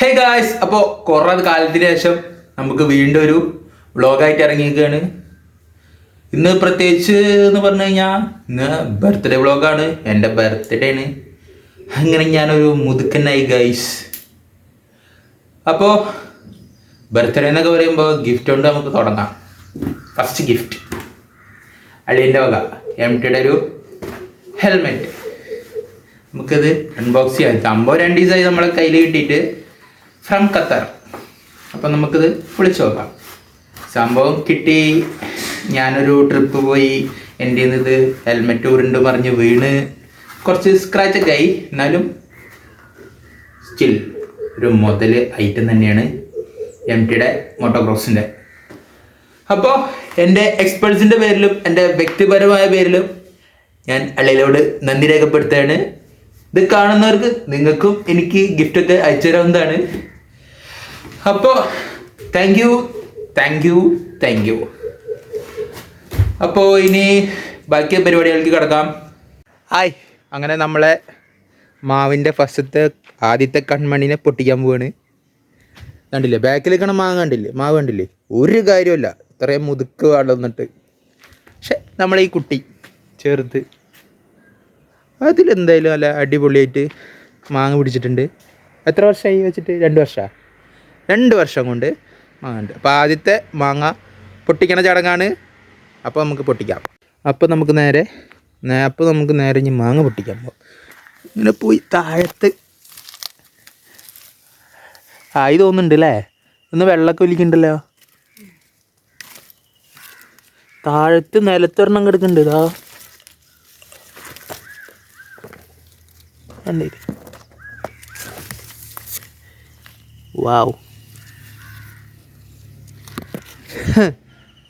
Hey guys അപ്പോൾ കുറേ കാലത്തിന് ശേഷം നമുക്ക് വീണ്ടും ഒരു വ്ളോഗായിട്ട് ഇറങ്ങിയിരിക്കുകയാണ്. ഇന്ന് പ്രത്യേകിച്ച് എന്ന് പറഞ്ഞു കഴിഞ്ഞാൽ ഇന്ന് ബർത്ത്ഡേ വ്ളോഗാണ് എന്റെ ബർത്ത്ഡേ ആണ്. അങ്ങനെ ഞാനൊരു മുതുക്കനായി ഗൈസ് അപ്പോൾ ബർത്ത്ഡേ എന്നൊക്കെ പറയുമ്പോൾ ഗിഫ്റ്റ് കൊണ്ട് നമുക്ക് തുടങ്ങാം. ഫസ്റ്റ് ഗിഫ്റ്റ് അളിയന്റെ വക എം ടിയുടെ ഒരു ഹെൽമെറ്റ് നമുക്കത് അൺബോക്സ് ചെയ്യാം. സംഭവം രണ്ട് ദിവസമായി നമ്മളെ കയ്യിൽ കിട്ടിയിട്ട് ഫ്രം ഖത്തർ അപ്പം നമുക്കിത് വിളിച്ചു നോക്കാം. സംഭവം കിട്ടി. ഞാനൊരു ട്രിപ്പ് പോയി. എന്റെ ഇത് ഹെൽമെറ്റ് ഉരുണ്ട് പറഞ്ഞ് വീണ്. കുറച്ച് സ്ക്രാച്ച് ഒക്കെ ആയി. എന്നാലും സ്റ്റിൽ ഒരു മുതൽ ഐറ്റം തന്നെയാണ് എം ടിയുടെ മോട്ടോക്രോസിന്റെ അപ്പോൾ എന്റെ എക്സ്പേർട്സിന്റെ പേരിലും എന്റെ വ്യക്തിപരമായ പേരിലും ഞാൻ അള്ളിയിലോട് നന്ദി രേഖപ്പെടുത്തുകയാണ്. ഇത് കാണുന്നവർക്ക് നിങ്ങൾക്കും എനിക്ക് ഗിഫ്റ്റൊക്കെ അയച്ചു തരാവുന്നതാണ് അപ്പോൾ thank you thank you thank you അപ്പോൾ ഇനി ബാക്കി പരിപാടികൾക്ക് കിടക്കാം. ഹായ്. അങ്ങനെ നമ്മളെ മാവിന്റെ ഫസ്റ്റത്തെ ആദ്യത്തെ കൺമണിനെ പൊട്ടിക്കാൻ പോവാണ്. കണ്ടില്ലേ? ബാക്കിൽ നിൽക്കണ മാങ്ങ കണ്ടില്ലേ? മാവ് കണ്ടില്ലേ? ഒരു കാര്യമല്ല ഇത്രയും മുതുക്ക് വളർന്നിട്ട് പക്ഷെ നമ്മളെ ഈ കുട്ടി ചെറുത് അതിലെന്തായാലും നല്ല അടിപൊളിയായിട്ട് മാങ്ങ പിടിച്ചിട്ടുണ്ട്. എത്ര വർഷമായി വെച്ചിട്ട്? രണ്ട് വർഷമാണ് രണ്ട് വർഷം കൊണ്ട് മാങ്ങ ഉണ്ട്. അപ്പോൾ ആദ്യത്തെ മാങ്ങ പൊട്ടിക്കണ ചടങ്ങാണ്. അപ്പോൾ നമുക്ക് പൊട്ടിക്കാം. അപ്പോൾ നമുക്ക് നേരെ അപ്പോൾ നമുക്ക് നേരെ ഇനി മാങ്ങ പൊട്ടിക്കാൻ പോകാം ഇങ്ങനെ പോയി താഴത്ത്. ആയി തോന്നുന്നുണ്ട് അല്ലേ ഒന്ന് വെള്ളമൊക്കെ ഒലിക്കുന്നുണ്ടല്ലോ. താഴത്ത് നിലത്തൊരെണ്ണം കിടക്കുന്നുണ്ട് ഇതാ. വാവ്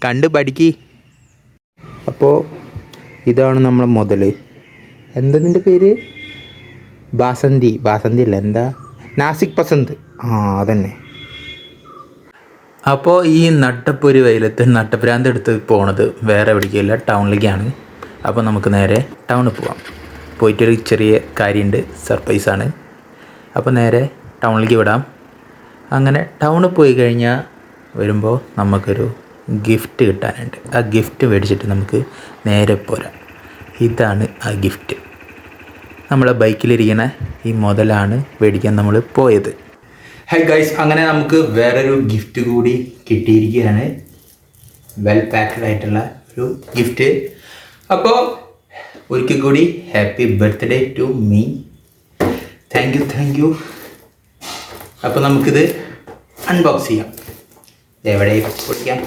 കണ്ട് പഠിക്ക്. അപ്പോൾ ഇതാണ് നമ്മളെ മുതൽ എന്താ നിന്റെ പേര്? ബാസന്തി. ബാസന്തി അല്ല എന്താ? നാസിക് പസന്ത് ആ അതന്നെ. അപ്പോൾ ഈ നട്ടപ്പൊരു വെയിലത്ത് നട്ടപ്രാന്ത് എടുത്ത് പോണത് വേറെ എവിടേക്കില്ല ടൗണിലേക്കാണ്. അപ്പോൾ നമുക്ക് നേരെ ടൗണിൽ പോവാം. പോയിട്ടൊരു ചെറിയ കാര്യമുണ്ട് സർപ്രൈസാണ്. അപ്പോൾ നേരെ ടൗണിലേക്ക് വിടാം. അങ്ങനെ ടൗണിൽ പോയി കഴിഞ്ഞാൽ വരുമ്പോൾ നമുക്കൊരു ഗിഫ്റ്റ് കിട്ടാനുണ്ട്. ആ ഗിഫ്റ്റ് മേടിച്ചിട്ട് നമുക്ക് നേരെ പോരാം. ഇതാണ് ആ ഗിഫ്റ്റ് നമ്മളെ ബൈക്കിലിരിക്കുന്ന ഈ മുതലാണ് മേടിക്കാൻ നമ്മൾ പോയത്. ഹൈ ഗൈസ് അങ്ങനെ നമുക്ക് വേറൊരു ഗിഫ്റ്റ് കൂടി കിട്ടിയിരിക്കുകയാണ്. വെൽ പാക്ക്ഡ് ആയിട്ടുള്ള ഒരു ഗിഫ്റ്റ് അപ്പോൾ ഒരിക്കൽ കൂടി happy birthday to me thank you thank you അപ്പോൾ നമുക്കിത് അൺബോക്സ് ചെയ്യാം. എവിടെ പൊട്ടിക്കാം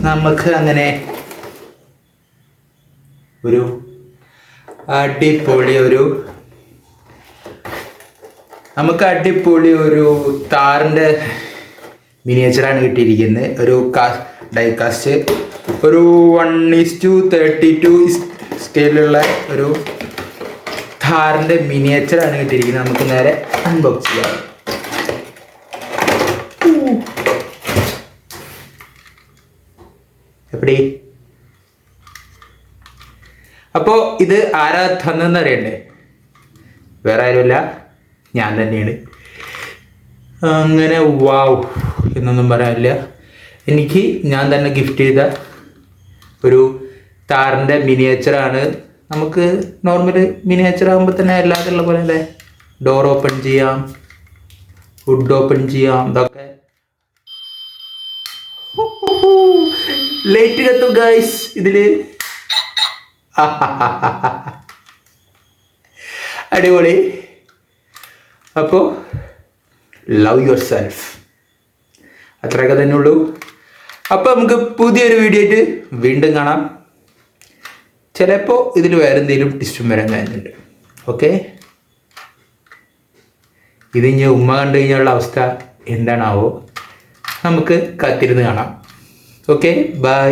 നമുക്ക് അങ്ങനെ ഒരു അടിപൊളി ഒരു നമുക്ക് അടിപൊളി ഒരു താറിന്റെ മിനിയേച്ചറാണ് കിട്ടിയിരിക്കുന്നത്. ഒരു കാ ഡൈകാസ്റ്റ് ഒരു one is to thirty two സ്കെയിലുള്ള ഒരു ഥാറിന്റെ മിനിയേച്ചറാണ് കിട്ടിയിരിക്കുന്നത്. നമുക്ക് നേരെ അൺബോക്സ് ചെയ്യാം. എപ്പടി? അപ്പോൾ ഇത് ആരാ തന്നെന്ന് അറിയണ്ടേ? വേറെ ആരുമില്ല. ഞാൻ തന്നെയാണ്. അങ്ങനെ വാവ് എന്നൊന്നും പറയാനില്ല. എനിക്ക് ഞാൻ തന്നെ ഗിഫ്റ്റ് ചെയ്ത ഒരു താറിന്റെ മിനിയേച്ചറാണ് നമുക്ക് നോർമൽ മിനിയേച്ചർ ആകുമ്പോൾ തന്നെ അല്ലാതുള്ള പോലെ അല്ലേ? ഡോർ ഓപ്പൺ ചെയ്യാം. ഫുഡ് ഓപ്പൺ ചെയ്യാം. ഇതൊക്കെ. ലൈറ്റ് കത്തും ഗൈസ് ഇതിൽ. അടിപൊളി. അപ്പോൾ ലവ് യുവർ സെൽഫ് അത്രയൊക്കെ തന്നെ ഉള്ളൂ. അപ്പോൾ നമുക്ക് പുതിയൊരു വീഡിയോ ആയിട്ട് വീണ്ടും കാണാം. ചിലപ്പോൾ ഇതിൽ വേറെ എന്തെങ്കിലും ടിസ്റ്റും വരാൻ കഴിഞ്ഞിട്ടുണ്ട് ഓക്കെ ഇത് ഇനി ഉമ്മ കണ്ടു കഴിഞ്ഞുള്ള അവസ്ഥ എന്താണാവോ? നമുക്ക് കാത്തിരുന്ന് കാണാം. Okay bye